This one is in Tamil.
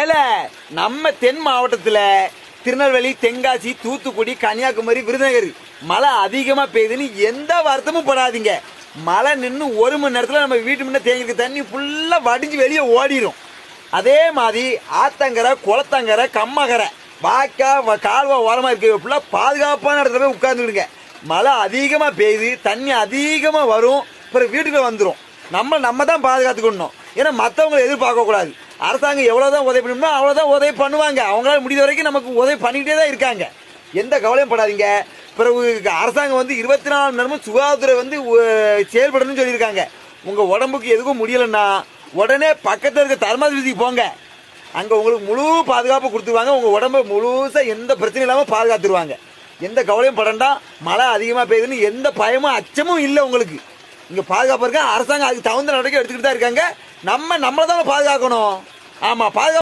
ஏல நம்ம தென் மாவட்டத்துல திருநெல்வேலி தென்காசி தூத்துக்குடி கன்னியாகுமரி விருதுநகர் மழை அதிகமா பெய்யுதுன்னு எந்த வருத்தமும் படாதீங்க. மழை நின்று ஒரு மணி நேரத்தில் நம்ம வீட்டு முன்னே தேங்கிருக்க தண்ணி ஃபுல்லாக வடிஞ்சு வெளியே ஓடிரும். அதே மாதிரி ஆத்தங்கரை குளத்தங்கரை கம்மகரை வாய்க்கா கால்வா ஓரமாக இருக்க ஃபுல்லாக பாதுகாப்பான இடத்துல போய் உட்கார்ந்துடுங்க. மழை அதிகமாக பெய்யுது தண்ணி அதிகமாக வரும் அப்புறம் வீட்டுக்குள்ளே வந்துடும் நம்ம நம்ம தான் பாதுகாத்துக்கணும். ஏன்னா மற்றவங்களை எதிர்பார்க்கக்கூடாது. அரசாங்கம் எவ்வளோதான் உதவி பண்ணணுமோ அவ்வளோதான் உதவி பண்ணுவாங்க. அவங்களால முடிந்த வரைக்கும் நமக்கு உதவி பண்ணிக்கிட்டே தான் இருக்காங்க. எந்த கவலையும் படாதீங்க. பிறகு அரசாங்கம் வந்து இருபத்தி நாலு மணி நேரமும் சுகாதாரத்துறை வந்து செயல்படணும்னு சொல்லியிருக்காங்க. உங்கள் உடம்புக்கு எதுக்கும் முடியலைன்னா உடனே பக்கத்தில் இருக்க தர்மாதிபதிக்கு போங்க. அங்கே உங்களுக்கு முழு பாதுகாப்பு கொடுத்துருவாங்க. உங்கள் உடம்ப முழுசாக எந்த பிரச்சனையும் இல்லாமல் பாதுகாத்துருவாங்க. எந்த கவலையும் படண்டாம் மழை அதிகமாக பெய்யுதுன்னு எந்த பயமும் அச்சமும் இல்லை உங்களுக்கு. இங்கே பாதுகாப்பு இருக்கா? அரசாங்கம் அதுக்கு தகுந்த நடவடிக்கை எடுத்துக்கிட்டு தான் இருக்காங்க. நம்ம நம்மளை தான் பாதுகாக்கணும். ஆமா பாதுகா